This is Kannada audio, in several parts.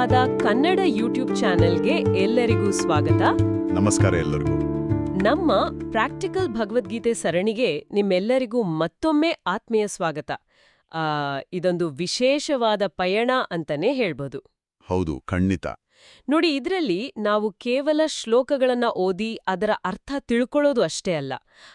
ಸಂವಾದ ಕನ್ನಡ ಯೂಟ್ಯೂಬ್ ಚಾನೆಲ್ಗೆ ಎಲ್ಲರಿಗೂ ಸ್ವಾಗತ. ನಮಸ್ಕಾರ ಎಲ್ಲರಿಗೂ. ನಮ್ಮ ಪ್ರಾಕ್ಟಿಕಲ್ ಭಗವದ್ಗೀತೆ ಸರಣಿಗೆ ನಿಮ್ಮೆಲ್ಲರಿಗೂ ಮತ್ತೊಮ್ಮೆ ಆತ್ಮೀಯ ಸ್ವಾಗತ. ಇದೊಂದು ವಿಶೇಷವಾದ ಪಯಣ ಅಂತಾನೆ ಹೇಳ್ಬೋದು. ಹೌದು ಖಂಡಿತ. ನೋಡಿ, ಇದರಲ್ಲಿ ನಾವು ಕೇವಲ ಶ್ಲೋಕಗಳನ್ನ ಓದಿ ಅದರ ಅರ್ಥ ತಿಳ್ಕೊಳ್ಳೋದು ಅಷ್ಟೇ ಅಲ್ಲ,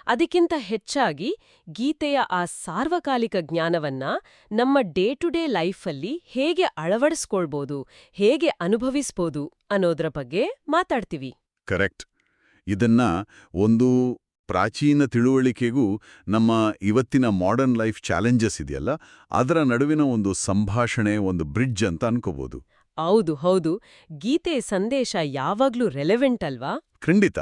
ಅದಕ್ಕಿಂತ ಹೆಚ್ಚಾಗಿ ಗೀತೆಯ ಆ ಸಾರ್ವಕಾಲಿಕ ಜ್ಞಾನವನ್ನ ನಮ್ಮ ಡೇ ಟು ಡೇ ಲೈಫಲ್ಲಿ ಹೇಗೆ ಅಳವಡಿಸ್ಕೊಳ್ಬೋದು, ಹೇಗೆ ಅನುಭವಿಸ್ಬೋದು ಅನ್ನೋದ್ರ ಬಗ್ಗೆ ಮಾತಾಡ್ತೀವಿ. ಕರೆಕ್ಟ್. ಇದನ್ನ ಒಂದು ಪ್ರಾಚೀನ ತಿಳುವಳಿಕೆಗೂ ನಮ್ಮ ಇವತ್ತಿನ ಮಾಡರ್ನ್ ಲೈಫ್ ಚಾಲೆಂಜಸ್ ಇದೆಯಲ್ಲ, ಅದರ ನಡುವಿನ ಒಂದು ಸಂಭಾಷಣೆ, ಒಂದು ಬ್ರಿಡ್ಜ್ ಅಂತ ಅನ್ಕೋಬಹುದು ಹೌದು ಹೌದು. ಗೀತೆ ಸಂದೇಶ ಯಾವಾಗ್ಲೂ ರೆಲೆವೆಂಟ್ ಅಲ್ವಾ? ಖಂಡಿತ.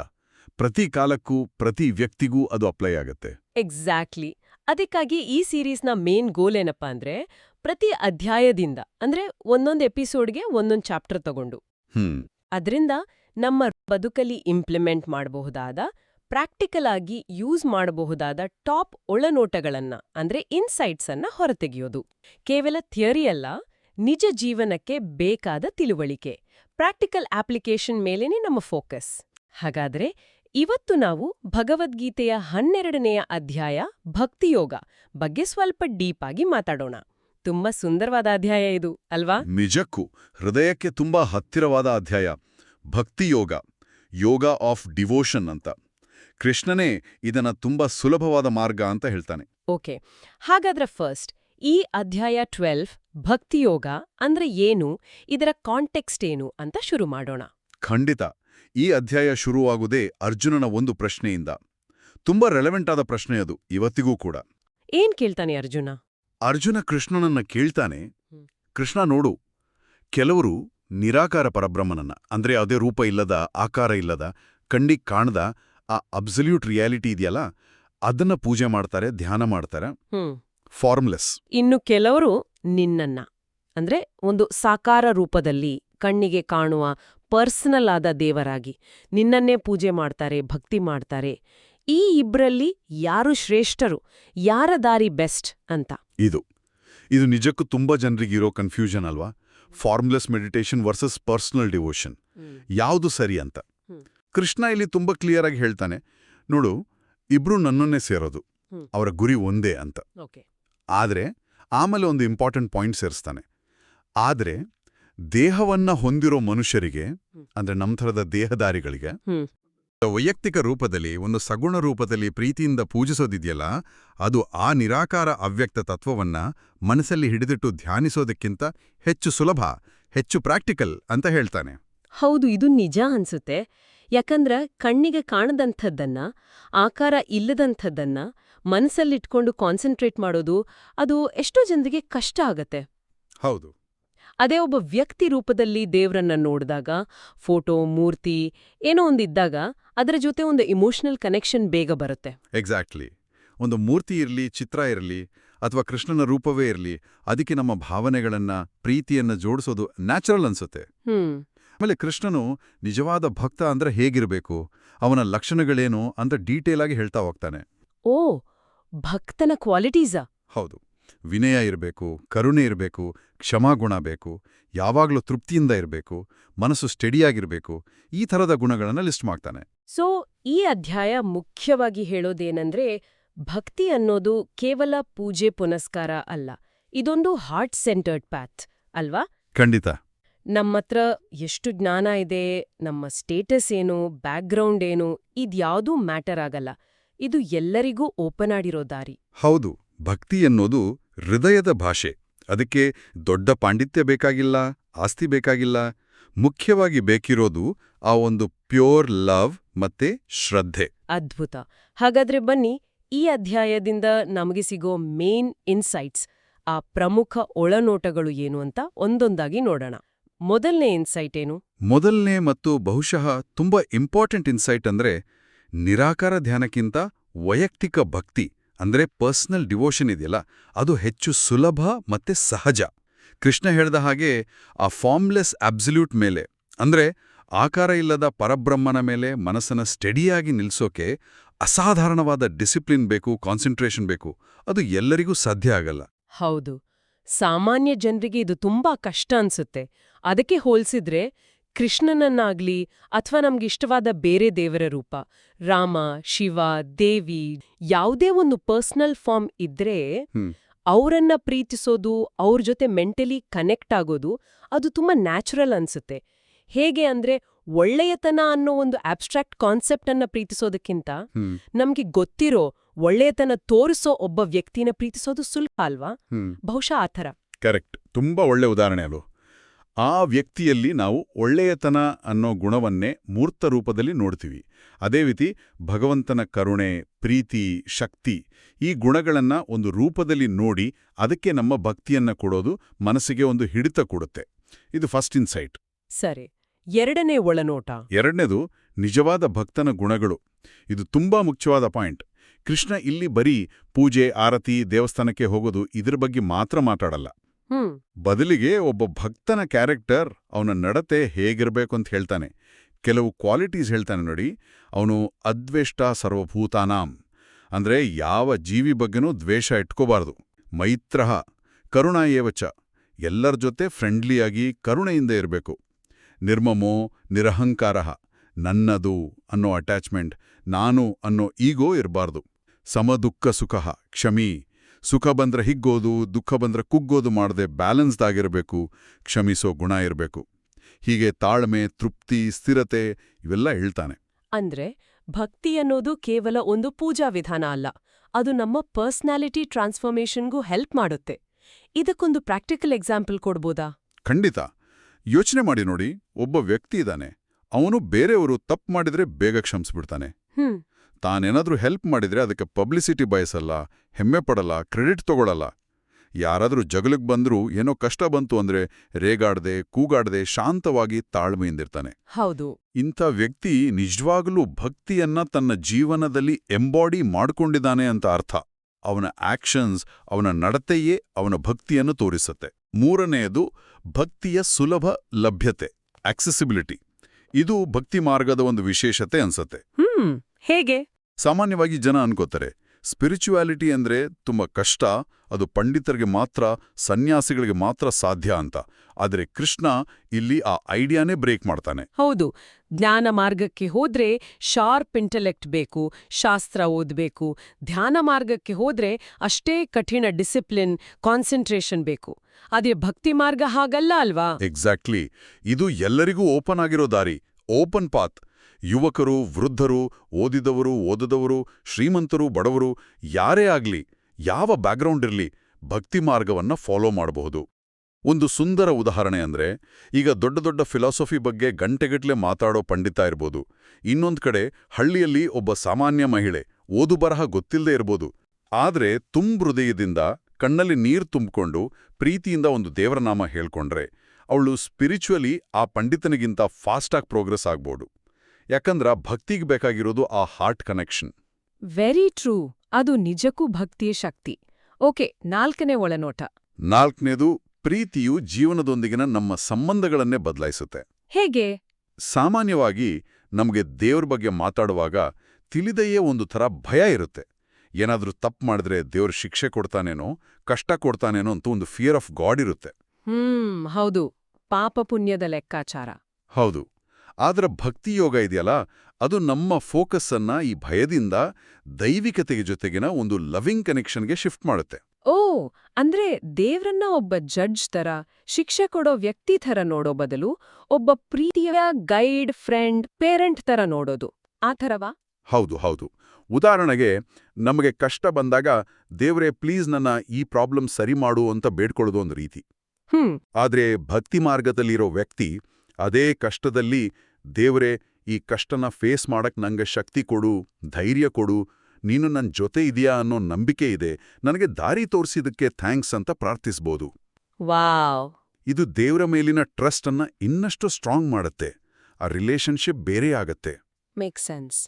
ಪ್ರತಿ ಕಾಲಕ್ಕೂ ಪ್ರತಿ ವ್ಯಕ್ತಿಗೂ ಅದು ಅಪ್ಲೈ ಆಗತ್ತೆ. ಎಕ್ಸಾಕ್ಟ್ಲಿ ಅದಕ್ಕಾಗಿ ಈ ಸೀರೀಸ್ನ ಮೇನ್ ಗೋಲ್ ಏನಪ್ಪಾ ಅಂದ್ರೆ ಪ್ರತಿ ಅಧ್ಯಾಯದಿಂದ ಅಂದ್ರೆ ಒಂದೊಂದು ಎಪಿಸೋಡ್ಗೆ ಒಂದೊಂದು ಚಾಪ್ಟರ್ ತಗೊಂಡು. ಹ್ಮ್. ಅದರಿಂದ ನಮ್ಮ ಬದುಕಲ್ಲಿ ಇಂಪ್ಲಿಮೆಂಟ್ ಮಾಡಬಹುದಾದ ಪ್ರಾಕ್ಟಿಕಲ್ ಆಗಿ ಯೂಸ್ ಮಾಡಬಹುದಾದ ಟಾಪ್ ಒಳನೋಟಗಳನ್ನ ಅಂದ್ರೆ ಇನ್ಸೈಟ್ಸ್ ಅನ್ನ ಹೊರತೆಗೆಯೋದು. ಕೇವಲ ಥಿಯರಿ ಅಲ್ಲ ನಿಜ ಜೀವನಕ್ಕೆ ಬೇಕಾದ ತಿಳುವಳಿಕೆ ಪ್ರಾಕ್ಟಿಕಲ್ ಅಪ್ಲಿಕೇಶನ್ ಮೇಲೇನೆ ನಮ್ಮ ಫೋಕಸ್. ಹಾಗಾದ್ರೆ ಇವತ್ತು ನಾವು ಭಗವದ್ಗೀತೆಯ ಹನ್ನೆರಡನೆಯ ಅಧ್ಯಾಯ ಭಕ್ತಿಯೋಗ ಬಗ್ಗೆ ಸ್ವಲ್ಪ ಡೀಪ್ ಆಗಿ ಮಾತಾಡೋಣ. ತುಂಬಾ ಸುಂದರವಾದ ಅಧ್ಯಾಯ ಇದು ಅಲ್ವಾ? ನಿಜಕ್ಕೂ ಹೃದಯಕ್ಕೆ ತುಂಬಾ ಹತ್ತಿರವಾದ ಅಧ್ಯಾಯ ಭಕ್ತಿಯೋಗ ಯೋಗ ಆಫ್ ಡಿವೋಷನ್ ಅಂತ. ಕೃಷ್ಣನೇ ಇದನ್ನ ತುಂಬಾ ಸುಲಭವಾದ ಮಾರ್ಗ ಅಂತ ಹೇಳ್ತಾನೆ. ಓಕೆ ಹಾಗಾದ್ರೆ ಫಸ್ಟ್ ಈ ಅಧ್ಯಾಯ ಟ್ವೆಲ್ವ್ ಭಕ್ತಿಯೋಗ ಅಂದ್ರೆ ಏನು? ಇದರ ಕಾಂಟೆಕ್ಸ್ಟ್ ಏನು ಅಂತ ಶುರು ಮಾಡೋಣ. ಖಂಡಿತ. ಈ ಅಧ್ಯಾಯ ಶುರುವಾಗುವುದೇ ಅರ್ಜುನನ ಒಂದು ಪ್ರಶ್ನೆಯಿಂದ. ತುಂಬಾ ರೆಲೆವೆಂಟ್ ಆದ ಪ್ರಶ್ನೆ ಅದು ಇವತ್ತಿಗೂ ಕೂಡ. ಏನ್ ಕೇಳ್ತಾನೆ ಅರ್ಜುನ? ಅರ್ಜುನ ಕೃಷ್ಣನನ್ನ ಕೇಳ್ತಾನೆ ಕೃಷ್ಣ ನೋಡು ಕೆಲವರು ನಿರಾಕಾರ ಪರಬ್ರಹ್ಮನನ್ನ ಅಂದ್ರೆ ಯಾವುದೇ ರೂಪ ಇಲ್ಲದ ಆಕಾರ ಇಲ್ಲದ ಕಂಡಿ ಕಾಣದ ಆ ಅಬ್ಸಲ್ಯೂಟ್ ರಿಯಾಲಿಟಿ ಇದೆಯಲ್ಲ ಅದನ್ನ ಪೂಜೆ ಮಾಡ್ತಾರೆ ಧ್ಯಾನ ಮಾಡ್ತಾರೆ. ಫಾರ್ಮ್ಲೆಸ್ ಇನ್ನು ಕೆಲವರು ನಿನ್ನನ್ನ ಅಂದ್ರೆ ಒಂದು ಸಾಕಾರ ರೂಪದಲ್ಲಿ ಕಣ್ಣಿಗೆ ಕಾಣುವ ಪರ್ಸನಲ್ ಆದ ದೇವರಾಗಿ ನಿನ್ನನ್ನೇ ಪೂಜೆ ಮಾಡ್ತಾರೆ ಭಕ್ತಿ ಮಾಡ್ತಾರೆ. ಈ ಇಬ್ರಲ್ಲಿ ಯಾರು ಶ್ರೇಷ್ಠರು ಯಾರ ದಾರಿ ಬೆಸ್ಟ್ ಅಂತ? ಇದು ಇದು ನಿಜಕ್ಕೂ ತುಂಬಾ ಇರೋ ಕನ್ಫ್ಯೂಷನ್ ಅಲ್ವಾ? Formless meditation versus personal devotion ಯಾವುದು ಸರಿ ಅಂತ? ಕೃಷ್ಣ ಇಲ್ಲಿ ತುಂಬಾ ಕ್ಲಿಯರ್ ಆಗಿ ಹೇಳ್ತಾನೆ ನೋಡು ಇಬ್ರು ನನ್ನನ್ನೇ ಸೇರೋದು. ಅವರ ಗುರಿ ಒಂದೇ ಅಂತ. ಓಕೆ. ಆದ್ರೆ ಆಮೇಲೆ ಒಂದು ಇಂಪಾರ್ಟೆಂಟ್ ಪಾಯಿಂಟ್ ಸೇರಿಸ್ತಾನೆ ಆದರೆ ದೇಹವನ್ನ ಹೊಂದಿರೋ ಮನುಷ್ಯರಿಗೆ. ಅಂದ್ರೆ ನಮ್ಮ ಥರದ ದೇಹದಾರಿಗಳಿಗೆ. ವೈಯಕ್ತಿಕ ರೂಪದಲ್ಲಿ ಒಂದು ಸಗುಣ ರೂಪದಲ್ಲಿ ಪ್ರೀತಿಯಿಂದ ಪೂಜಿಸೋದಿದೆಯಲ್ಲ ಅದು ಆ ನಿರಾಕಾರ ಅವ್ಯಕ್ತ ತತ್ವವನ್ನ ಮನಸ್ಸಲ್ಲಿ ಹಿಡಿದಿಟ್ಟು ಧ್ಯಾನಿಸೋದಕ್ಕಿಂತ ಹೆಚ್ಚು ಸುಲಭ ಹೆಚ್ಚು ಪ್ರಾಕ್ಟಿಕಲ್ ಅಂತ ಹೇಳ್ತಾನೆ ಹೌದು ಇದು ನಿಜ ಅನ್ಸುತ್ತೆ ಯಾಕಂದ್ರ ಕಣ್ಣಿಗೆ ಕಾಣದಂಥದ್ದನ್ನ ಆಕಾರ ಇಲ್ಲದಂಥದ್ದನ್ನ ಮನಸ್ಸಲ್ಲಿಟ್ಕೊಂಡು ಕಾನ್ಸಂಟ್ರೇಟ್ ಮಾಡೋದು ಅದು ಎಷ್ಟೋ ಜನರಿಗೆ ಕಷ್ಟ ಆಗತ್ತೆ. ಹೌದು. ಅದೇ ಒಬ್ಬ ವ್ಯಕ್ತಿ ರೂಪದಲ್ಲಿ ದೇವ್ರನ್ನ ನೋಡಿದಾಗ ಫೋಟೋ ಮೂರ್ತಿ ಏನೋ ಒಂದಿದ್ದಾಗ ಅದರ ಜೊತೆ ಒಂದು ಇಮೋಷನಲ್ ಕನೆಕ್ಷನ್ ಬೇಗ ಬರುತ್ತೆ. ಎಕ್ಸಾಕ್ಟ್ಲಿ ಒಂದು ಮೂರ್ತಿ ಇರಲಿ ಚಿತ್ರ ಇರಲಿ ಅಥವಾ ಕೃಷ್ಣನ ರೂಪವೇ ಇರಲಿ ಅದಕ್ಕೆ ನಮ್ಮ ಭಾವನೆಗಳನ್ನ ಪ್ರೀತಿಯನ್ನ ಜೋಡಿಸೋದು ನ್ಯಾಚುರಲ್ ಅನ್ಸುತ್ತೆ. ಹ್ಮ್. ಆಮೇಲೆ ಕೃಷ್ಣನು ನಿಜವಾದ ಭಕ್ತ ಅಂದ್ರೆ ಹೇಗಿರಬೇಕು? ಅವನ ಲಕ್ಷಣಗಳೇನು ಅಂತ ಡೀಟೇಲ್ ಆಗಿ ಹೇಳ್ತಾ ಹೋಗ್ತಾನೆ. ಓ ಭಕ್ತನ ಕ್ವಾಲಿಟೀಸ? ಹೌದು. ವಿನಯ ಇರಬೇಕು ಕರುಣೆ ಇರಬೇಕು ಕ್ಷಮಾಗುಣ ಬೇಕು ಯಾವಾಗಲೂ ತೃಪ್ತಿಯಿಂದ ಇರಬೇಕು ಮನಸ್ಸು ಸ್ಟಡಿಯಾಗಿರಬೇಕು ಈ ಥರದ ಗುಣಗಳನ್ನು ಲಿಸ್ಟ್ ಮಾಡ್ತಾನೆ. ಸೊ ಈ ಅಧ್ಯಾಯ ಮುಖ್ಯವಾಗಿ ಹೇಳೋದೇನಂದ್ರೆ ಭಕ್ತಿ ಅನ್ನೋದು ಕೇವಲ ಪೂಜೆ ಪುನಸ್ಕಾರ ಅಲ್ಲ ಇದೊಂದು ಹಾರ್ಟ್ ಸೆಂಟರ್ಡ್ ಪ್ಯಾಥ್ ಅಲ್ವಾ? ಖಂಡಿತ. ನಮ್ಮತ್ರ ಎಷ್ಟು ಜ್ಞಾನ ಇದೆ ನಮ್ಮ ಸ್ಟೇಟಸ್ ಏನು ಬ್ಯಾಕ್ಗ್ರೌಂಡ್ ಏನು ಇದ್ಯಾವುದೂ ಮ್ಯಾಟರ್ ಆಗಲ್ಲ. ಇದು ಎಲ್ಲರಿಗೂ ಓಪನ್ ಆಡಿರೋ ದಾರಿ. ಹೌದು ಭಕ್ತಿ ಎನ್ನುವುದು ಹೃದಯದ ಭಾಷೆ. ಅದಕ್ಕೆ ದೊಡ್ಡ ಪಾಂಡಿತ್ಯ ಬೇಕಾಗಿಲ್ಲ ಆಸ್ತಿ ಬೇಕಾಗಿಲ್ಲ ಮುಖ್ಯವಾಗಿ ಬೇಕಿರೋದು ಆ ಒಂದು ಪ್ಯೂರ್ ಲವ್ ಮತ್ತೆ ಶ್ರದ್ಧೆ. ಅದ್ಭುತ. ಹಾಗಾದ್ರೆ ಬನ್ನಿ ಈ ಅಧ್ಯಾಯದಿಂದ ನಮಗೆ ಸಿಗೋ ಮೇನ್ ಇನ್ಸೈಟ್ಸ್ ಆ ಪ್ರಮುಖ ಒಳನೋಟಗಳು ಏನು ಅಂತ ಒಂದೊಂದಾಗಿ ನೋಡೋಣ. ಮೊದಲನೇ ಇನ್ಸೈಟ್ ಏನು? ಮೊದಲನೇ ಮತ್ತು ಬಹುಶಃ ತುಂಬಾ ಇಂಪಾರ್ಟೆಂಟ್ ಇನ್ಸೈಟ್ ಅಂದ್ರೆ ನಿರಾಕಾರ ಧ್ಯಾನಕ್ಕಿಂತ ವೈಯಕ್ತಿಕ ಭಕ್ತಿ, ಅಂದ್ರೆ ಪರ್ಸನಲ್ ಡಿವೋಷನ್ ಇದೆಯಲ್ಲ, ಅದು ಹೆಚ್ಚು ಸುಲಭ ಮತ್ತೆ ಸಹಜ. ಕೃಷ್ಣ ಹೇಳಿದ ಹಾಗೆ ಆ ಫಾರ್ಮ್ಲೆಸ್ ಅಬ್ಸಲ್ಯೂಟ್ ಮೇಲೆ, ಅಂದ್ರೆ ಆಕಾರ ಇಲ್ಲದ ಪರಬ್ರಹ್ಮನ ಮೇಲೆ ಮನಸ್ಸನ್ನು ಸ್ಟಡಿಯಾಗಿ ನಿಲ್ಸೋಕೆ ಅಸಾಧಾರಣವಾದ ಡಿಸಿಪ್ಲಿನ್ ಬೇಕು, ಕಾನ್ಸಂಟ್ರೇಷನ್ ಬೇಕು, ಅದು ಎಲ್ಲರಿಗೂ ಸಾಧ್ಯ ಆಗಲ್ಲ. ಹೌದು, ಸಾಮಾನ್ಯ ಜನರಿಗೆ ಇದು ತುಂಬಾ ಕಷ್ಟ ಅನ್ಸುತ್ತೆ. ಅದಕ್ಕೆ ಹೋಲ್ಸಿದ್ರೆ ಕೃಷ್ಣನನ್ನಾಗ್ಲಿ ಅಥವಾ ನಮ್ಗಿಷ್ಟವಾದ ಬೇರೆ ದೇವರ ರೂಪ ರಾಮ ಶಿವ ದೇವಿ ಯಾವುದೇ ಒಂದು ಪರ್ಸನಲ್ ಫಾರ್ಮ್ ಇದ್ರೆ. ಅವರನ್ನ ಪ್ರೀತಿಸೋದು ಅವ್ರ ಜೊತೆ ಮೆಂಟಲಿ ಕನೆಕ್ಟ್ ಆಗೋದು ಅದು ತುಂಬಾ ನ್ಯಾಚುರಲ್ ಅನ್ಸುತ್ತೆ. ಹೇಗೆ ಅಂದ್ರೆ ಒಳ್ಳೆಯತನ ಅನ್ನೋ ಒಂದು ಆಬ್ಸ್ಟ್ರಾಕ್ಟ್ ಕಾನ್ಸೆಪ್ಟ್ ಅನ್ನ ಪ್ರೀತಿಸೋದಕ್ಕಿಂತ ನಮ್ಗೆ ಗೊತ್ತಿರೋ ಒಳ್ಳೆಯತನ ತೋರಿಸೋ ಒಬ್ಬ ವ್ಯಕ್ತಿನ ಪ್ರೀತಿಸೋದು ಸುಲಭ ಅಲ್ವಾ? ಬಹುಶಃ ಆ ಥರ. ಕರೆಕ್ಟ್. ತುಂಬಾ ಒಳ್ಳೆ ಉದಾಹರಣೆ ಅದು. ಆ ವ್ಯಕ್ತಿಯಲ್ಲಿ ನಾವು ಒಳ್ಳೆಯತನ ಅನ್ನೋ ಗುಣವನ್ನೇ ಮೂರ್ತ ರೂಪದಲ್ಲಿ ನೋಡ್ತೀವಿ. ಅದೇ ರೀತಿ ಭಗವಂತನ ಕರುಣೆ ಪ್ರೀತಿ ಶಕ್ತಿ ಈ ಗುಣಗಳನ್ನ ಒಂದು ರೂಪದಲ್ಲಿ ನೋಡಿ ಅದಕ್ಕೆ ನಮ್ಮ ಭಕ್ತಿಯನ್ನ ಕೊಡೋದು ಮನಸ್ಸಿಗೆ ಒಂದು ಹಿಡಿತ ಕೊಡುತ್ತೆ. ಇದು ಫಸ್ಟ್ ಇನ್ಸೈಟ್. ಸರಿ. ಎರಡನೇ ಒಳನೋಟ. ಎರಡನೇದು ನಿಜವಾದ ಭಕ್ತನ ಗುಣಗಳು. ಇದು ತುಂಬಾ ಮುಖ್ಯವಾದ ಪಾಯಿಂಟ್. ಕೃಷ್ಣ ಇಲ್ಲಿ ಬರೀ ಪೂಜೆ ಆರತಿ ದೇವಸ್ಥಾನಕ್ಕೆ ಹೋಗೋದು ಇದರ ಬಗ್ಗೆ ಮಾತ್ರ ಮಾತಾಡಲ್ಲ. ಬದಲಿಗೆ ಒಬ್ಬ ಭಕ್ತನ ಕ್ಯಾರೆಕ್ಟರ್ ಅವನ ನಡತೆ ಹೇಗಿರಬೇಕು ಅಂತ ಹೇಳ್ತಾನೆ. ಕೆಲವು ಕ್ವಾಲಿಟೀಸ್ ಹೇಳ್ತಾನೆ ನೋಡಿ. ಅವನು ಅದ್ವೇಷ್ಟ ಸರ್ವಭೂತಾನಾಂ. ಅಂದ್ರೆ ಯಾವ ಜೀವಿ ಬಗ್ಗೆನೂ ದ್ವೇಷ ಇಟ್ಕೋಬಾರ್ದು. ಮೈತ್ರಃ, ಕರುಣ ಏವಚ. ಎಲ್ಲರ ಜೊತೆ ಫ್ರೆಂಡ್ಲಿಯಾಗಿ ಕರುಣೆಯಿಂದ ಇರಬೇಕು. ನಿರ್ಮಮೋ, ನಿರಹಂಕಾರ, ನನ್ನದು ಅನ್ನೋ ಅಟ್ಯಾಚ್ಮೆಂಟ್, ನಾನು ಅನ್ನೋ ಈಗೋ ಇರಬಾರ್ದು. ಸಮದುಃಖ ಸುಖ, ಕ್ಷಮಿ ಸುಖ ಬಂದ್ರೆ ಹಿಗ್ಗೋದು ದುಃಖ ಬಂದ್ರೆ ಕುಗ್ಗೋದು ಮಾಡದೆ ಬ್ಯಾಲೆನ್ಸ್ಡ್ ಆಗಿರಬೇಕು ಕ್ಷಮಿಸೋ ಗುಣ ಇರಬೇಕು. ಹೀಗೆ ತಾಳ್ಮೆ ತೃಪ್ತಿ ಸ್ಥಿರತೆ ಇವೆಲ್ಲ ಹೇಳ್ತಾನೆ. ಅಂದ್ರೆ ಭಕ್ತಿ ಅನ್ನೋದು ಕೇವಲ ಒಂದು ಪೂಜಾ ವಿಧಾನ ಅಲ್ಲ ಅದು ನಮ್ಮ ಪರ್ಸ್ನಾಲಿಟಿ ಟ್ರಾನ್ಸ್ಫಾರ್ಮೇಷನ್ಗೂ ಹೆಲ್ಪ್ ಮಾಡುತ್ತೆ. ಇದಕ್ಕೊಂದು ಪ್ರಾಕ್ಟಿಕಲ್ ಎಕ್ಸಾಂಪಲ್ ಕೊಡ್ಬೋದಾ? ಖಂಡಿತ. ಯೋಚನೆ ಮಾಡಿ ನೋಡಿ ಒಬ್ಬ ವ್ಯಕ್ತಿ ಇದ್ದಾನೆ ಅವನು ಬೇರೆಯವರು ತಪ್ಪು ಮಾಡಿದ್ರೆ ಬೇಗ ಕ್ಷಮಿಸ್ಬಿಡ್ತಾನೆ. ಹ್ಮ್. ತಾನೇನಾದ್ರೂ ಹೆಲ್ಪ್ ಮಾಡಿದ್ರೆ ಅದಕ್ಕೆ ಪಬ್ಲಿಸಿಟಿ ಬಯಸಲ್ಲ ಹೆಮ್ಮೆ ಪಡಲ್ಲ ಕ್ರೆಡಿಟ್ ತಗೊಳಲ್ಲ. ಯಾರಾದರೂ ಜಗಳಕ್ಕೆ ಬಂದರೂ ಏನೋ ಕಷ್ಟ ಬಂತು ಅಂದ್ರೆ ರೇಗಾಡದೆ ಕೂಗಾಡದೆ ಶಾಂತವಾಗಿ ತಾಳ್ಮೆಯಿಂದಿರ್ತಾನೆ. ಹೌದು. ಇಂಥ ವ್ಯಕ್ತಿ ನಿಜವಾಗಲೂ ಭಕ್ತಿಯನ್ನ ತನ್ನ ಜೀವನದಲ್ಲಿ ಎಂಬಾಡಿ ಮಾಡ್ಕೊಂಡಿದ್ದಾನೆ ಅಂತ ಅರ್ಥ. ಅವನ ಆಕ್ಷನ್ಸ್ ಅವನ ನಡತೆಯೇ ಅವನ ಭಕ್ತಿಯನ್ನು ತೋರಿಸುತ್ತೆ. ಮೂರನೆಯದು ಭಕ್ತಿಯ ಸುಲಭ ಲಭ್ಯತೆ ಆಕ್ಸೆಸಿಬಿಲಿಟಿ ಇದು ಭಕ್ತಿ ಮಾರ್ಗದ ಒಂದು ವಿಶೇಷತೆ ಅನ್ಸತ್ತೆ. ಹೇಗೆ? ಸಾಮಾನ್ಯವಾಗಿ ಜನ ಅನ್ಕೋತಾರೆ ಸ್ಪಿರಿಚುವಾಲಿಟಿ ಅಂದ್ರೆ ತುಂಬಾ ಕಷ್ಟ ಅದು ಪಂಡಿತರಿಗೆ ಮಾತ್ರ ಸನ್ಯಾಸಿಗಳಿಗೆ ಮಾತ್ರ ಸಾಧ್ಯ ಅಂತ. ಆದರೆ ಕೃಷ್ಣ ಇಲ್ಲಿ ಆ ಐಡಿಯಾನೇ ಬ್ರೇಕ್ ಮಾಡ್ತಾನೆ. ಹೌದು ಜ್ಞಾನ ಮಾರ್ಗಕ್ಕೆ ಹೋದ್ರೆ ಶಾರ್ಪ್ ಇಂಟೆಲೆಕ್ಟ್ ಬೇಕು ಶಾಸ್ತ್ರ ಓದಬೇಕು. ಧ್ಯಾನ ಮಾರ್ಗಕ್ಕೆ ಹೋದ್ರೆ ಅಷ್ಟೇ ಕಠಿಣ ಡಿಸಿಪ್ಲಿನ್ ಕಾನ್ಸಂಟ್ರೇಷನ್ ಬೇಕು. ಅದೇ ಭಕ್ತಿ ಮಾರ್ಗ ಹಾಗಲ್ಲ ಅಲ್ವಾ? ಎಕ್ಸಾಕ್ಟ್ಲಿ ಇದು ಎಲ್ಲರಿಗೂ ಓಪನ್ ಆಗಿರೋ ದಾರಿ ಓಪನ್ ಪಾತ್ ಯುವಕರು, ವೃದ್ಧರು, ಓದಿದವರು, ಓದದವರು, ಶ್ರೀಮಂತರು, ಬಡವರು, ಯಾರೇ ಆಗ್ಲಿ, ಯಾವ ಬ್ಯಾಕ್ಗ್ರೌಂಡ್ ಇರಲಿ, ಭಕ್ತಿ ಮಾರ್ಗವನ್ನು ಫಾಲೋ ಮಾಡಬಹುದು. ಒಂದು ಸುಂದರ ಉದಾಹರಣೆ ಅಂದ್ರೆ, ಈಗ ದೊಡ್ಡ ದೊಡ್ಡ ಫಿಲಾಸಫಿ ಬಗ್ಗೆ ಗಂಟೆಗಟ್ಲೆ ಮಾತಾಡೋ ಪಂಡಿತ ಇರ್ಬೋದು. ಇನ್ನೊಂದು ಕಡೆ ಹಳ್ಳಿಯಲ್ಲಿ ಒಬ್ಬ ಸಾಮಾನ್ಯ ಮಹಿಳೆ, ಓದು ಬರಹ ಗೊತ್ತಿಲ್ಲದೆ ಇರ್ಬೋದು. ಆದ್ರೆ ಹೃದಯದಿಂದ ಕಣ್ಣಲ್ಲಿ ನೀರು ತುಂಬಿಕೊಂಡು ಪ್ರೀತಿಯಿಂದ ಒಂದು ದೇವರನಾಮ ಹೇಳ್ಕೊಂಡ್ರೆ, ಅವಳು ಸ್ಪಿರಿಚುವಲಿ ಆ ಪಂಡಿತನಿಗಿಂತ ಫಾಸ್ಟಾಗಿ ಪ್ರೋಗ್ರೆಸ್ ಆಗ್ಬೋದು. ಯಾಕಂದ್ರ ಭಕ್ತಿಗೆ ಬೇಕಾಗಿರೋದು ಆ ಹಾರ್ಟ್ ಕನೆಕ್ಷನ್ ವೆರಿ ಟ್ರೂ ಅದು ನಿಜಕ್ಕೂ ಭಕ್ತಿಯ ಶಕ್ತಿ. ಓಕೆ ನಾಲ್ಕನೇ ಒಳನೋಟ. ನಾಲ್ಕನೇದು ಪ್ರೀತಿಯು ಜೀವನದೊಂದಿಗಿನ ನಮ್ಮ ಸಂಬಂಧಗಳನ್ನೇ ಬದಲಾಯಿಸುತ್ತೆ. ಹೇಗೆ? ಸಾಮಾನ್ಯವಾಗಿ ನಮಗೆ ದೇವ್ರ ಬಗ್ಗೆ ಮಾತಾಡುವಾಗ ತಿಳಿದೆಯೇ ಒಂದು ಥರ ಭಯ ಇರುತ್ತೆ. ಏನಾದರೂ ತಪ್ಪು ಮಾಡಿದ್ರೆ ದೇವ್ರ ಶಿಕ್ಷೆ ಕೊಡ್ತಾನೇನೋ ಕಷ್ಟ ಕೊಡ್ತಾನೇನೋ ಅಂತೂ ಒಂದು ಫಿಯರ್ ಆಫ್ ಗಾಡ್ ಇರುತ್ತೆ. ಹ್ಮ್ ಹೌದು. ಪಾಪ ಪುಣ್ಯದ ಲೆಕ್ಕಾಚಾರ. ಹೌದು. ಆದ್ರೆ ಭಕ್ತಿ ಯೋಗ ಇದೆಯಲ್ಲ ಅದು ನಮ್ಮ ಫೋಕಸ್ಸನ್ನು ಅನ್ನ ಈ ಭಯದಿಂದ ದೈವಿಕತೆಯ ಜೊತೆಗಿನ ಒಂದು ಲವಿಂಗ್ ಕನೆಕ್ಷನ್ಗೆ ಶಿಫ್ಟ್ ಮಾಡುತ್ತೆ. ಓ ಅಂದ್ರೆ ದೇವ್ರನ್ನ ಒಬ್ಬ ಜಡ್ಜ್ ತರ ಶಿಕ್ಷೆ ಕೊಡೋ ವ್ಯಕ್ತಿ ಥರ ನೋಡೋ ಬದಲು ಒಬ್ಬ ಪ್ರೀತಿಯ ಗೈಡ್ ಫ್ರೆಂಡ್ ಪೇರೆಂಟ್ ತರ ನೋಡೋದು. ಆ ಥರವಾ? ಹೌದು ಹೌದು. ಉದಾಹರಣೆಗೆ ನಮಗೆ ಕಷ್ಟ ಬಂದಾಗ ದೇವ್ರೆ ಪ್ಲೀಸ್ ನನ್ನ ಈ ಪ್ರಾಬ್ಲಮ್ ಸರಿ ಮಾಡು ಅಂತ ಬೇಡ್ಕೊಳ್ಳೋದು ಒಂದು ರೀತಿ. ಹ್ಮ್. ಆದ್ರೆ ಭಕ್ತಿ ಮಾರ್ಗದಲ್ಲಿರೋ ವ್ಯಕ್ತಿ ಅದೇ ಕಷ್ಟದಲ್ಲಿ ದೇವ್ರೇ ಈ ಕಷ್ಟನ ಫೇಸ್ ಮಾಡಕ್ ನಂಗೆ ಶಕ್ತಿ ಕೊಡು ಧೈರ್ಯ ಕೊಡು ನೀನು ನನ್ನ ಜೊತೆ ಇದೆಯಾ ಅನ್ನೋ ನಂಬಿಕೆ ಇದೆ ನನಗೆ ದಾರಿ ತೋರಿಸಿದಕ್ಕೆ ಥ್ಯಾಂಕ್ಸ್ ಅಂತ ಪ್ರಾರ್ಥಿಸ್ಬೋದು. ವಾವ್! ಇದು ದೇವರ ಮೇಲಿನ ಟ್ರಸ್ಟ್ ಅನ್ನ ಇನ್ನಷ್ಟು ಸ್ಟ್ರಾಂಗ್ ಮಾಡುತ್ತೆ ಆ ರಿಲೇಶನ್ಶಿಪ್ ಬೇರೆ ಆಗತ್ತೆ. ಮೇಕ್ ಸೆನ್ಸ್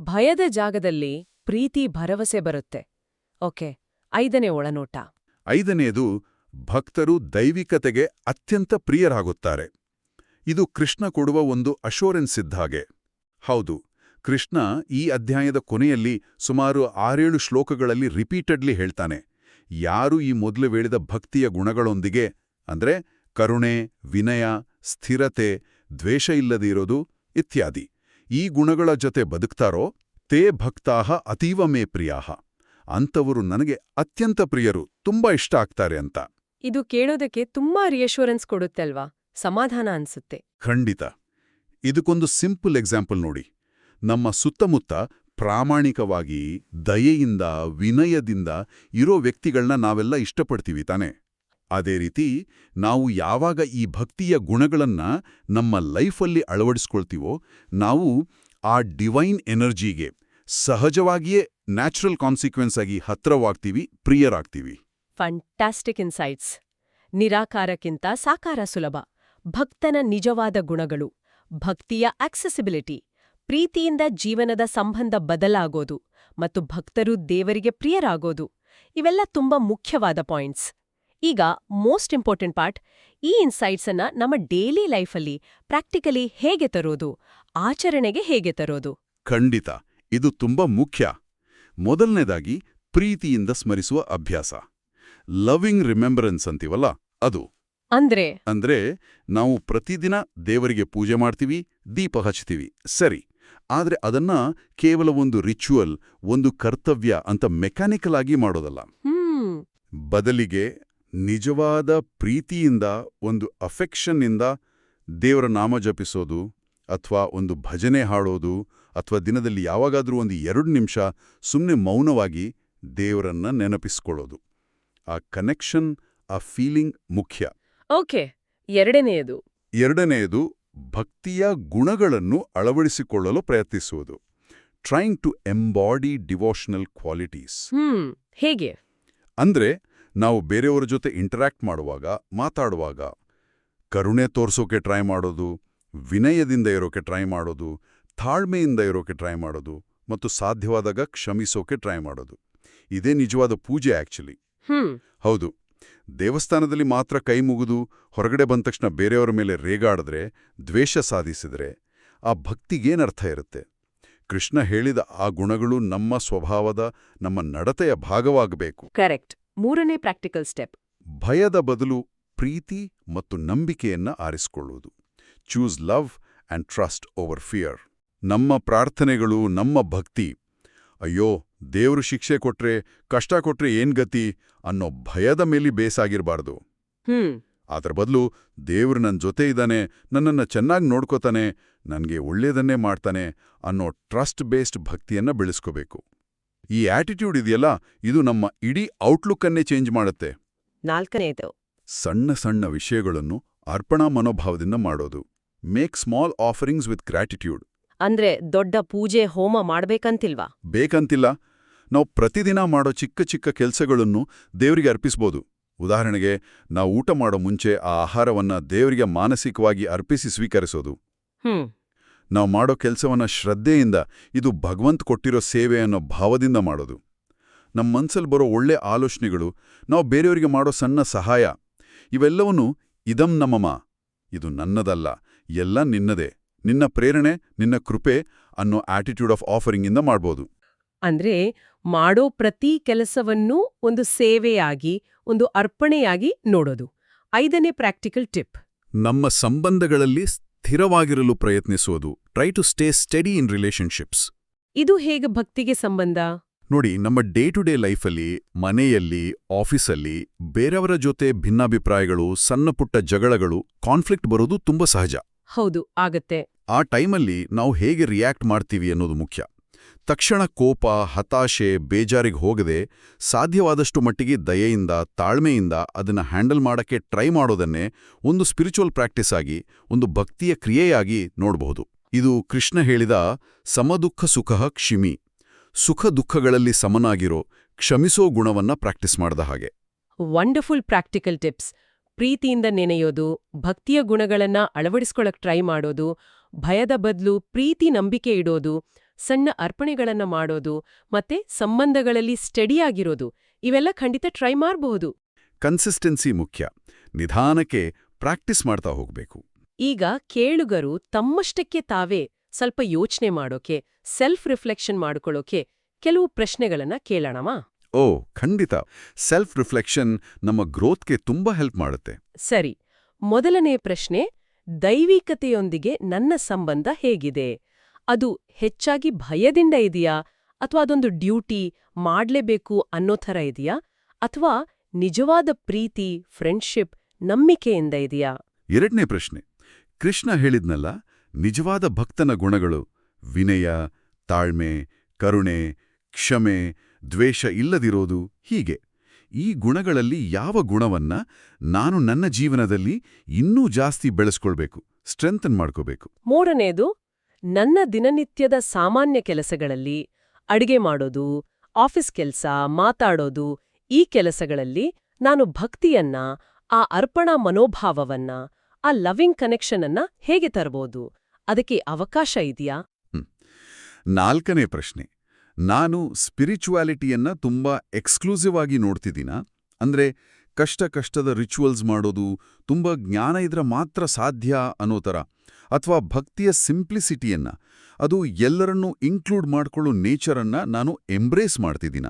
ಭಯದ ಜಾಗದಲ್ಲಿ ಪ್ರೀತಿ ಭರವಸೆ ಬರುತ್ತೆ. ಓಕೆ ಐದನೇ ಒಳನೋಟ. ಐದನೆಯದು ಭಕ್ತರು ದೈವಿಕತೆಗೆ ಅತ್ಯಂತ ಪ್ರಿಯರಾಗುತ್ತಾರೆ. ಇದು ಕೃಷ್ಣ ಕೊಡುವ ಒಂದು ಅಶೋರೆನ್ಸ್ ಇದ್ದ ಹಾಗೆ. ಹೌದು, ಕೃಷ್ಣ ಈ ಅಧ್ಯಾಯದ ಕೊನೆಯಲ್ಲಿ ಸುಮಾರು ಆರೇಳು ಶ್ಲೋಕಗಳಲ್ಲಿ ರಿಪೀಟೆಡ್ಲಿ ಹೇಳ್ತಾನೆ. ಯಾರು ಈ ಮೊದಲು ಹೇಳಿದ ಭಕ್ತಿಯ ಗುಣಗಳೊಂದಿಗೆ, ಅಂದ್ರೆ ಕರುಣೆ, ವಿನಯ, ಸ್ಥಿರತೆ, ದ್ವೇಷ ಇಲ್ಲದೆ ಇರೋದು ಇತ್ಯಾದಿ, ಈ ಗುಣಗಳ ಜೊತೆ ಬದುಕ್ತಾರೋ, ತೇ ಭಕ್ತಾಹ ಅತೀವ ಮೇ ಪ್ರಿಯಾಹ. ಅಂಥವರು ನನಗೆ ಅತ್ಯಂತ ಪ್ರಿಯರು, ತುಂಬಾ ಇಷ್ಟ ಆಗ್ತಾರೆ ಅಂತ. ಇದು ಕೇಳೋದಕ್ಕೆ ತುಂಬಾ ರಿಯಶೂರೆನ್ಸ್ ಕೊಡುತ್ತೆ ಅಲ್ವಾ? ಸಮಾಧಾನ ಅನ್ಸುತ್ತೆ. ಖಂಡಿತ. ಇದಕ್ಕೊಂದು ಸಿಂಪಲ್ ಎಕ್ಸಾಂಪಲ್ ನೋಡಿ. ನಮ್ಮ ಸುತ್ತಮುತ್ತ ಪ್ರಾಮಾಣಿಕವಾಗಿ ದಯೆಯಿಂದ ವಿನಯದಿಂದ ಇರೋ ವ್ಯಕ್ತಿಗಳನ್ನ ನಾವೆಲ್ಲ ಇಷ್ಟಪಡ್ತೀವಿ ತಾನೆ. ಅದೇ ರೀತಿ ನಾವು ಯಾವಾಗ ಈ ಭಕ್ತಿಯ ಗುಣಗಳನ್ನ ನಮ್ಮ ಲೈಫಲ್ಲಿ ಅಳವಡಿಸ್ಕೊಳ್ತೀವೋ ನಾವು ಆ ಡಿವೈನ್ ಎನರ್ಜಿಗೆ ಸಹಜವಾಗಿಯೇ ನ್ಯಾಚುರಲ್ ಕಾನ್ಸಿಕ್ವೆನ್ಸ್ ಆಗಿ ಹತ್ರವಾಗ್ತೀವಿ ಪ್ರಿಯರಾಗ್ತೀವಿ. ಫಂಟಾಸ್ಟಿಕ್ ಇನ್ಸೈಟ್ಸ್ ನಿರಾಕಾರಕ್ಕಿಂತ ಸಾಕಾರ ಸುಲಭ. ಭಕ್ತನ ನಿಜವಾದ ಗುಣಗಳು, ಭಕ್ತಿಯ ಆಕ್ಸೆಸಿಬಿಲಿಟಿ ಪ್ರೀತಿಯಿಂದ ಜೀವನದ ಸಂಬಂಧ ಬದಲಾಗೋದು ಮತ್ತು ಭಕ್ತರು ದೇವರಿಗೆ ಪ್ರಿಯರಾಗೋದು, ಇವೆಲ್ಲ ತುಂಬಾ ಮುಖ್ಯವಾದ ಪಾಯಿಂಟ್ಸ್ ಈಗ ಮೋಸ್ಟ್ ಇಂಪಾರ್ಟೆಂಟ್ ಪಾರ್ಟ್ ಈ ಇನ್ಸೈಟ್ಸನ್ನು ನಮ್ಮ ಡೈಲಿ ಲೈಫಲ್ಲಿ ಪ್ರಾಕ್ಟಿಕಲಿ ಹೇಗೆ ತರೋದು, ಆಚರಣೆಗೆ ಹೇಗೆ ತರೋದು? ಖಂಡಿತ, ಇದು ತುಂಬಾ ಮುಖ್ಯ. ಮೊದಲನೇದಾಗಿ ಪ್ರೀತಿಯಿಂದ ಸ್ಮರಿಸುವ ಅಭ್ಯಾಸ. ಲವಿಂಗ್ ರಿಮೆಂಬರೆನ್ಸ್ ಅಂತೀವಲ್ಲ ಅದು. ಅಂದ್ರೆ? ಅಂದ್ರೆ ನಾವು ಪ್ರತಿದಿನ ದೇವರಿಗೆ ಪೂಜೆ ಮಾಡ್ತೀವಿ ದೀಪ ಹಚ್ತೀವಿ ಸರಿ. ಆದರೆ ಅದನ್ನ ಕೇವಲ ಒಂದು ರಿಚುವಲ್ ಒಂದು ಕರ್ತವ್ಯ ಅಂತ ಮೆಕ್ಯಾನಿಕಲ್ ಆಗಿ ಮಾಡೋದಲ್ಲ. ಬದಲಿಗೆ ನಿಜವಾದ ಪ್ರೀತಿಯಿಂದ ಒಂದು ಅಫೆಕ್ಷನ್ನಿಂದ ದೇವರ ನಾಮ ಜಪಿಸೋದು ಅಥವಾ ಒಂದು ಭಜನೆ ಹಾಡೋದು ಅಥವಾ ದಿನದಲ್ಲಿ ಯಾವಾಗಾದರೂ ಒಂದು ಎರಡು ನಿಮಿಷ ಸುಮ್ಮನೆ ಮೌನವಾಗಿ ದೇವರನ್ನ ನೆನಪಿಸ್ಕೊಳ್ಳೋದು. ಆ ಕನೆಕ್ಷನ್ ಆ ಫೀಲಿಂಗ್ ಮುಖ್ಯ. ಓಕೆ ಎರಡನೆಯದು. ಎರಡನೆಯದು ಭಕ್ತಿಯ ಗುಣಗಳನ್ನು ಅಳವಡಿಸಿಕೊಳ್ಳಲು ಪ್ರಯತ್ನಿಸುವುದು. Trying to embody devotional qualities ಹೇಗೆ? ಅಂದ್ರೆ ನಾವು ಬೇರೆಯವರ ಜೊತೆ ಇಂಟರಾಕ್ಟ್ ಮಾಡುವಾಗ ಮಾತಾಡುವಾಗ ಕರುಣೆ ತೋರಿಸೋಕೆ ಟ್ರೈ ಮಾಡೋದು ವಿನಯದಿಂದ ಇರೋಕೆ ಟ್ರೈ ಮಾಡೋದು ತಾಳ್ಮೆಯಿಂದ ಇರೋಕೆ ಟ್ರೈ ಮಾಡೋದು ಮತ್ತು ಸಾಧ್ಯವಾದಾಗ ಕ್ಷಮಿಸೋಕೆ ಟ್ರೈ ಮಾಡೋದು. ಇದೇ ನಿಜವಾದ ಪೂಜೆ ಆಕ್ಚುಲಿ ಹೌದು. ದೇವಸ್ಥಾನದಲ್ಲಿ ಮಾತ್ರ ಕೈ ಮುಗಿದು ಹೊರಗಡೆ ಬಂದ ತಕ್ಷಣ ಬೇರೆಯವರ ಮೇಲೆ ರೇಗಾಡಿದ್ರೆ ದ್ವೇಷ ಸಾಧಿಸಿದರೆ ಆ ಭಕ್ತಿಗೇನರ್ಥ ಇರುತ್ತೆ? ಕೃಷ್ಣ ಹೇಳಿದ ಆ ಗುಣಗಳು ನಮ್ಮ ಸ್ವಭಾವದ ನಮ್ಮ ನಡತೆಯ ಭಾಗವಾಗಬೇಕು. ಕರೆಕ್ಟ್. ಮೂರನೇ ಪ್ರಾಕ್ಟಿಕಲ್ ಸ್ಟೆಪ್. ಭಯದ ಬದಲು ಪ್ರೀತಿ ಮತ್ತು ನಂಬಿಕೆಯನ್ನ ಆರಿಸಿಕೊಳ್ಳುವುದು. Choose love and trust over fear. ನಮ್ಮ ಪ್ರಾರ್ಥನೆಗಳು ನಮ್ಮ ಭಕ್ತಿ ಅಯ್ಯೋ ದೇವ್ರು ಶಿಕ್ಷೆ ಕೊಟ್ರೆ ಕಷ್ಟ ಕೊಟ್ರೆ ಏನ್ ಗತಿ ಅನ್ನೋ ಭಯದ ಮೇಲೆ ಬೇಸಾಗಿರ್ಬಾರ್ದು. ಹ್ಮ್. ಅದರ ಬದಲು ದೇವ್ರು ನನ್ನ ಜೊತೆ ಇದ್ದಾನೆ ನನ್ನನ್ನು ಚೆನ್ನಾಗಿ ನೋಡ್ಕೋತಾನೆ ನನಗೆ ಒಳ್ಳೆಯದನ್ನೇ ಮಾಡ್ತಾನೆ ಅನ್ನೋ ಟ್ರಸ್ಟ್ ಬೇಸ್ಡ್ ಭಕ್ತಿಯನ್ನ ಬೆಳೆಸ್ಕೋಬೇಕು. ಈ ಆಟಿಟ್ಯೂಡ್ ಇದೆಯಲ್ಲ ಇದು ನಮ್ಮ ಇಡೀ ಔಟ್ಲುಕ್ಕನ್ನೇ ಚೇಂಜ್ ಮಾಡುತ್ತೆ. ನಾಲ್ಕನೇದು. ಸಣ್ಣ ಸಣ್ಣ ವಿಷಯಗಳನ್ನು ಅರ್ಪಣಾ ಮನೋಭಾವದಿಂದ ಮಾಡೋದು. Make small offerings with gratitude. ಅಂದ್ರೆ ದೊಡ್ಡ ಪೂಜೆ ಹೋಮ ಮಾಡ್ಬೇಕಂತಿಲ್ವಾ? ಬೇಕಂತಿಲ್ಲ. ನಾವು ಪ್ರತಿದಿನ ಮಾಡೋ ಚಿಕ್ಕ ಚಿಕ್ಕ ಕೆಲಸಗಳನ್ನು ದೇವರಿಗೆ ಅರ್ಪಿಸ್ಬೋದು. ಉದಾಹರಣೆಗೆ ನಾವು ಊಟ ಮಾಡೋ ಮುಂಚೆ ಆ ಆಹಾರವನ್ನ ದೇವರಿಗೆ ಮಾನಸಿಕವಾಗಿ ಅರ್ಪಿಸಿ ಸ್ವೀಕರಿಸೋದು. ಹ್ಮ್. ನಾವು ಮಾಡೋ ಕೆಲಸವನ್ನ ಶ್ರದ್ಧೆಯಿಂದ ಇದು ಭಗವಂತ್ ಕೊಟ್ಟಿರೋ ಸೇವೆ ಅನ್ನೋ ಭಾವದಿಂದ ಮಾಡೋದು. ನಮ್ಮ ಮನ್ಸಲ್ಲಿ ಬರೋ ಒಳ್ಳೆ ಆಲೋಚನೆಗಳು ನಾವು ಬೇರೆಯವರಿಗೆ ಮಾಡೋ ಸಣ್ಣ ಸಹಾಯ ಇವೆಲ್ಲವನ್ನೂ ಇದಂ ನಮ್ಮಮ್ಮ ಇದು ನನ್ನದಲ್ಲ ಎಲ್ಲ ನಿನ್ನದೇ. ನಿನ್ನ ಪ್ರೇರಣೆ ನಿನ್ನ ಕೃಪೆ ಅನ್ನೋ ಆಟಿಟ್ಯೂಡ್ ಆಫ್ ಆಫರಿಂಗಿಂದ ಮಾಡ್ಬೋದು. ಅಂದ್ರೆ ಮಾಡೋ ಪ್ರತಿ ಕೆಲಸವನ್ನೂ ಒಂದು ಸೇವೆಯಾಗಿ ಒಂದು ಅರ್ಪಣೆಯಾಗಿ ನೋಡೋದು. ಐದನೇ ಪ್ರಾಕ್ಟಿಕಲ್ ಟಿಪ್ ನಮ್ಮ ಸಂಬಂಧಗಳಲ್ಲಿ ಸ್ಥಿರವಾಗಿರಲು ಪ್ರಯತ್ನಿಸೋದು. Try to stay steady in relationships ಇದು ಹೇಗೆ ಭಕ್ತಿಗೆ ಸಂಬಂಧ? ನೋಡಿ ನಮ್ಮ ಡೇ ಟು ಡೇ ಲೈಫಲ್ಲಿ ಮನೆಯಲ್ಲಿ ಆಫೀಸಲ್ಲಿ ಬೇರೆಯವರ ಜೊತೆ ಭಿನ್ನಾಭಿಪ್ರಾಯಗಳು ಸಣ್ಣಪುಟ್ಟ ಜಗಳಗಳು ಕಾನ್ಫ್ಲಿಕ್ಟ್ ಬರೋದು ತುಂಬ ಸಹಜ. ಹೌದು ಆಗತ್ತೆ. ಆ ಟೈಮಲ್ಲಿ ನಾವು ಹೇಗೆ ರಿಯಾಕ್ಟ್ ಮಾಡ್ತೀವಿ ಅನ್ನೋದು ಮುಖ್ಯ. ತಕ್ಷಣ ಕೋಪ ಹತಾಶೆ ಬೇಜಾರಿಗೆ ಹೋಗದೆ ಸಾಧ್ಯವಾದಷ್ಟು ಮಟ್ಟಿಗೆ ದಯೆಯಿಂದ ತಾಳ್ಮೆಯಿಂದ ಅದನ್ನು ಹ್ಯಾಂಡಲ್ ಮಾಡಕ್ಕೆ ಟ್ರೈ ಮಾಡೋದನ್ನೇ ಒಂದು ಸ್ಪಿರಿಚುವಲ್ ಪ್ರಾಕ್ಟೀಸ್ ಆಗಿ ಒಂದು ಭಕ್ತಿಯ ಕ್ರಿಯೆಯಾಗಿ ನೋಡಬಹುದು. ಇದು ಕೃಷ್ಣ ಹೇಳಿದ ಸಮದುಃಖ ಸುಖ ಕ್ಷಿಮಿ. ಸುಖ ದುಃಖಗಳಲ್ಲಿ ಸಮನಾಗಿರೋ ಕ್ಷಮಿಸೋ ಗುಣವನ್ನ ಪ್ರಾಕ್ಟೀಸ್ ಮಾಡಿದ ಹಾಗೆ. ವಂಡರ್ಫುಲ್ ಪ್ರಾಕ್ಟಿಕಲ್ ಟಿಪ್ಸ್ ಪ್ರೀತಿಯಿಂದ ನೆನೆಯೋದು ಭಕ್ತಿಯ ಗುಣಗಳನ್ನ ಅಳವಡಿಸ್ಕೊಳಕ್ ಟ್ರೈ ಮಾಡೋದು ಭಯದ ಬದಲು ಪ್ರೀತಿ ನಂಬಿಕೆ ಇಡೋದು ಸಣ್ಣ ಅರ್ಪಣೆಗಳನ್ನ ಮಾಡೋದು ಮತ್ತೆ ಸಂಬಂಧಗಳಲ್ಲಿ ಸ್ಟಡಿಯಾಗಿರೋದು ಇವೆಲ್ಲ ಖಂಡಿತ ಟ್ರೈ ಮಾಡಬಹುದು. ಕನ್ಸಿಸ್ಟೆನ್ಸಿ ಮುಖ್ಯ. ನಿಧಾನಕ್ಕೆ ಪ್ರಾಕ್ಟೀಸ್ ಮಾಡ್ತಾ ಹೋಗ್ಬೇಕು. ಈಗ ಕೇಳುಗರು ತಮ್ಮಷ್ಟಕ್ಕೆ ತಾವೇ ಸ್ವಲ್ಪ ಯೋಚನೆ ಮಾಡೋಕೆ ಸೆಲ್ಫ್ ರಿಫ್ಲೆಕ್ಷನ್ ಮಾಡಿಕೊಳ್ಳೋಕೆ ಕೆಲವು ಪ್ರಶ್ನೆಗಳನ್ನ ಕೇಳೋಣವಾ? ಓ ಖಂಡಿತ. ಸೆಲ್ಫ್ ರಿಫ್ಲೆಕ್ಷನ್ ನಮ್ಮ ಗ್ರೋತ್ಗೆ ತುಂಬಾ ಹೆಲ್ಪ್ ಮಾಡುತ್ತೆ. ಸರಿ ಮೊದಲನೇ ಪ್ರಶ್ನೆ ದೈವಿಕತೆಯೊಂದಿಗೆ ನನ್ನ ಸಂಬಂಧ ಹೇಗಿದೆ? ಅದು ಹೆಚ್ಚಾಗಿ ಭಯದಿಂದ ಇದೆಯಾ? ಅಥವಾ ಅದೊಂದು ಡ್ಯೂಟಿ ಮಾಡ್ಲೇಬೇಕು ಅನ್ನೋ ಥರ ಇದೆಯಾ? ಅಥವಾ ನಿಜವಾದ ಪ್ರೀತಿ ಫ್ರೆಂಡ್ಶಿಪ್ ನಂಬಿಕೆಯಿಂದ ಇದೆಯಾ? ಎರಡನೇ ಪ್ರಶ್ನೆ ಕೃಷ್ಣ ಹೇಳಿದ್ನಲ್ಲ ನಿಜವಾದ ಭಕ್ತನ ಗುಣಗಳು ವಿನಯ ತಾಳ್ಮೆ ಕರುಣೆ ಕ್ಷಮೆ ದ್ವೇಷ ಇಲ್ಲದಿರೋದು ಹೀಗೆ. ಈ ಗುಣಗಳಲ್ಲಿ ಯಾವ ಗುಣವನ್ನ ನಾನು ನನ್ನ ಜೀವನದಲ್ಲಿ ಇನ್ನೂ ಜಾಸ್ತಿ ಬೆಳೆಸ್ಕೊಳ್ಬೇಕು ಸ್ಟ್ರೆಂಥನ್ ಮಾಡ್ಕೋಬೇಕು? ಮೂರನೇದು ನನ್ನ ದಿನನಿತ್ಯದ ಸಾಮಾನ್ಯ ಕೆಲಸಗಳಲ್ಲಿ ಅಡಿಗೆ ಮಾಡೋದು ಆಫೀಸ್ ಕೆಲಸ ಮಾತಾಡೋದು ಈ ಕೆಲಸಗಳಲ್ಲಿ ನಾನು ಭಕ್ತಿಯನ್ನ ಆ ಅರ್ಪಣಾ ಮನೋಭಾವವನ್ನ ಆ ಲವಿಂಗ್ ಕನೆಕ್ಷನ್ ಅನ್ನ ಹೇಗೆ ತರಬಹುದು ಅದಕ್ಕೆ ಅವಕಾಶ ಇದೆಯಾ? ನಾಲ್ಕನೇ ಪ್ರಶ್ನೆ. ನಾನು ಸ್ಪಿರಿಚುವಾಲಿಟಿಯನ್ನ ತುಂಬಾ ಎಕ್ಸ್ಕ್ಲೂಸಿವ್ ಆಗಿ ನೋಡ್ತಿದ್ದೀನ? ಅಂದ್ರೆ ಕಷ್ಟ ಕಷ್ಟದ ರಿಚುವಲ್ಸ್ ಮಾಡೋದು ತುಂಬ ಜ್ಞಾನ ಇದ್ರೆ ಮಾತ್ರ ಸಾಧ್ಯ ಅನ್ನೋ ಥರ. ಅಥವಾ ಭಕ್ತಿಯ ಸಿಂಪ್ಲಿಸಿಟಿಯನ್ನ ಅದು ಎಲ್ಲರನ್ನೂ ಇನ್ಕ್ಲೂಡ್ ಮಾಡ್ಕೊಳ್ಳೋ ನೇಚರನ್ನ ನಾನು ಎಂಬ್ರೇಸ್ ಮಾಡ್ತಿದ್ದೀನ?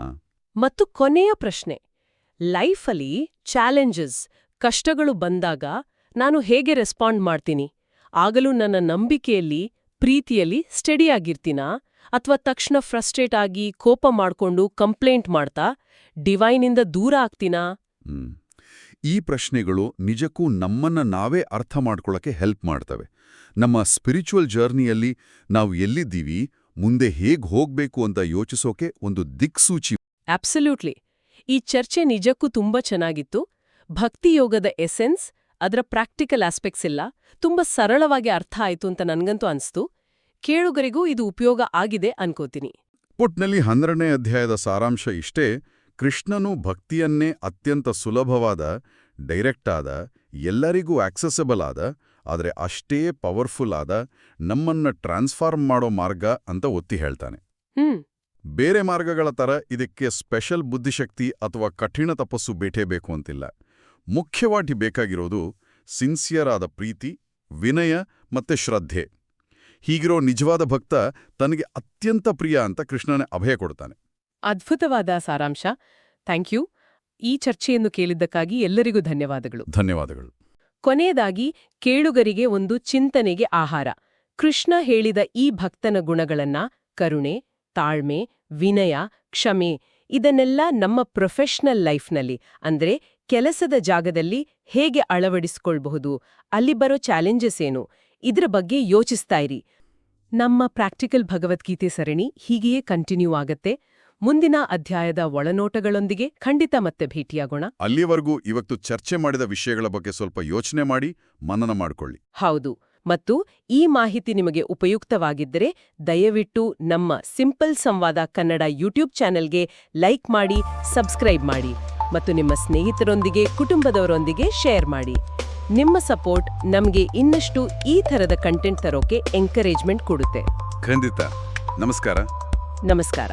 ಮತ್ತು ಕೊನೆಯ ಪ್ರಶ್ನೆ ಲೈಫಲ್ಲಿ ಚಾಲೆಂಜಸ್ ಕಷ್ಟಗಳು ಬಂದಾಗ ನಾನು ಹೇಗೆ ರೆಸ್ಪಾಂಡ್ ಮಾಡ್ತೀನಿ? ಆಗಲೂ ನನ್ನ ನಂಬಿಕೆಯಲ್ಲಿ, ಪ್ರೀತಿಯಲ್ಲಿ ಸ್ಟಡಿಯಾಗಿರ್ತೀನಾ ಅಥವಾ ತಕ್ಷಣ ಫ್ರಸ್ಟ್ರೇಟ್ ಆಗಿ ಕೋಪ ಮಾಡ್ಕೊಂಡು ಕಂಪ್ಲೇಂಟ್ ಮಾಡ್ತಾ ಡಿವೈನಿಂದ ದೂರ ಆಗ್ತೀನಾ. ಈ ಪ್ರಶ್ನೆಗಳು ನಿಜಕ್ಕೂ ನಮ್ಮನ್ನ ನಾವೇ ಅರ್ಥ ಮಾಡ್ಕೊಳ್ಳೋಕೆ ಹೆಲ್ಪ್ ಮಾಡ್ತವೆ. ನಮ್ಮ ಸ್ಪಿರಿಚುವಲ್ ಜರ್ನಿಯಲ್ಲಿ ನಾವು ಎಲ್ಲಿದ್ದೀವಿ ಮುಂದೆ ಹೇಗ್ ಹೋಗ್ಬೇಕು ಅಂತ ಯೋಚಿಸೋಕೆ ಒಂದು ದಿಕ್ಸೂಚಿ ಅಬ್ಸಲ್ಯೂಟ್ಲಿ ಈ ಚರ್ಚೆ ನಿಜಕ್ಕೂ ತುಂಬಾ ಚೆನ್ನಾಗಿತ್ತು. ಭಕ್ತಿಯೋಗದ ಎಸೆನ್ಸ್ ಅದರ ಪ್ರಾಕ್ಟಿಕಲ್ ಆಸ್ಪೆಕ್ಟ್ಸ್ ಇಲ್ಲ ತುಂಬಾ ಸರಳವಾಗಿ ಅರ್ಥ ಆಯ್ತು ಅಂತ ನನಗಂತೂ ಅನ್ಸ್ತು. ಕೇಳುಗರಿಗೂ ಇದು ಉಪಯೋಗ ಆಗಿದೆ ಅನ್ಕೋತೀನಿ. ಪುಟ್ನಲ್ಲಿ ಹನ್ನೆರಡನೇ ಅಧ್ಯಾಯದ ಸಾರಾಂಶ ಇಷ್ಟೇ ಕೃಷ್ಣನು ಭಕ್ತಿಯನ್ನೇ ಅತ್ಯಂತ ಸುಲಭವಾದ ಡೈರೆಕ್ಟ್ ಆದ ಎಲ್ಲರಿಗೂ ಆಕ್ಸೆಸಬಲ್ ಆದ ಆದರೆ ಅಷ್ಟೇ ಪವರ್ಫುಲ್ ಆದ ನಮ್ಮನ್ನ ಟ್ರಾನ್ಸ್ಫಾರ್ಮ್ ಮಾಡೋ ಮಾರ್ಗ ಅಂತ ಒತ್ತಿ ಹೇಳ್ತಾನೆ. ಬೇರೆ ಮಾರ್ಗಗಳ ತರ ಇದಕ್ಕೆ ಸ್ಪೆಷಲ್ ಬುದ್ಧಿಶಕ್ತಿ ಅಥವಾ ಕಠಿಣ ತಪಸ್ಸು ಬೇಟೇ ಬೇಕು ಅಂತಿಲ್ಲ. ಮುಖ್ಯವಾಗಿ ಬೇಕಾಗಿರೋದು ಸಿನ್ಸಿಯರ್ ಆದ ಪ್ರೀತಿ ವಿನಯ ಮತ್ತೆ ಶ್ರದ್ಧೆ. ಹೀಗಿರೋ ನಿಜವಾದ ಭಕ್ತ ತನಗೆ ಅತ್ಯಂತ ಪ್ರಿಯ ಅಂತ ಕೃಷ್ಣನೇ ಅಭಯ ಕೊಡ್ತಾನೆ. ಅದ್ಭುತವಾದ ಸಾರಾಂಶ. Thank you. ಈ ಚರ್ಚೆಯನ್ನು ಕೇಳಿದ್ದಕ್ಕಾಗಿ ಎಲ್ಲರಿಗೂ ಧನ್ಯವಾದಗಳು. ಧನ್ಯವಾದಗಳು. ಕೊನೆಯದಾಗಿ ಕೇಳುಗರಿಗೆ ಒಂದು ಚಿಂತನೆಗೆ ಆಹಾರ. ಕೃಷ್ಣ ಹೇಳಿದ ಈ ಭಕ್ತನ ಗುಣಗಳನ್ನ ಕರುಣೆ ತಾಳ್ಮೆ ವಿನಯ ಕ್ಷಮೆ ಇದನ್ನೆಲ್ಲ ನಮ್ಮ ಪ್ರೊಫೆಷನಲ್ ಲೈಫ್ನಲ್ಲಿ ಅಂದ್ರೆ ಕೆಲಸದ ಜಾಗದಲ್ಲಿ ಹೇಗೆ ಅಳವಡಿಸಿಕೊಳ್ಬಹುದು ಅಲ್ಲಿ ಬರೋ ಚಾಲೆಂಜಸ್ ಏನು ಇದ್ರ ಬಗ್ಗೆ ಯೋಚಿಸ್ತಾ ಇರಿ. ನಮ್ಮ ಪ್ರಾಕ್ಟಿಕಲ್ ಭಗವದ್ಗೀತೆ ಸರಣಿ ಹೀಗೆಯೇ ಕಂಟಿನ್ಯೂ ಆಗತ್ತೆ. ಮುಂದಿನ ಅಧ್ಯಾಯದ ಒಳನೋಟಗಳೊಂದಿಗೆ ಖಂಡಿತ ಮತ್ತೆ ಭೇಟಿಯಾಗೋಣ. ಅಲ್ಲಿವರೆಗೂ ಇವತ್ತು ಚರ್ಚೆ ಮಾಡಿದ ವಿಷಯಗಳ ಬಗ್ಗೆ ಸ್ವಲ್ಪ ಯೋಚನೆ ಮಾಡಿ ಮನನ ಮಾಡಿಕೊಳ್ಳಿ. ಹೌದು. ಮತ್ತು ಈ ಮಾಹಿತಿ ನಿಮಗೆ ಉಪಯುಕ್ತವಾಗಿದ್ದರೆ ದಯವಿಟ್ಟು ನಮ್ಮ ಸಿಂಪಲ್ ಸಂವಾದ ಕನ್ನಡ ಯೂಟ್ಯೂಬ್ ಚಾನೆಲ್ಗೆ ಲೈಕ್ ಮಾಡಿ ಸಬ್ಸ್ಕ್ರೈಬ್ ಮಾಡಿ ಮತ್ತು ನಿಮ್ಮ ಸ್ನೇಹಿತರೊಂದಿಗೆ ಕುಟುಂಬದವರೊಂದಿಗೆ ಶೇರ್ ಮಾಡಿ. ನಿಮ್ಮ ಸಪೋರ್ಟ್ ನಮಗೆ ಇನ್ನಷ್ಟು ಈ ಥರದ ಕಂಟೆಂಟ್ ತರೋಕೆ ಎಂಕರೇಜ್ಮೆಂಟ್ ಕೊಡುತ್ತೆ. ಖಂಡಿತ. ನಮಸ್ಕಾರ. ನಮಸ್ಕಾರ.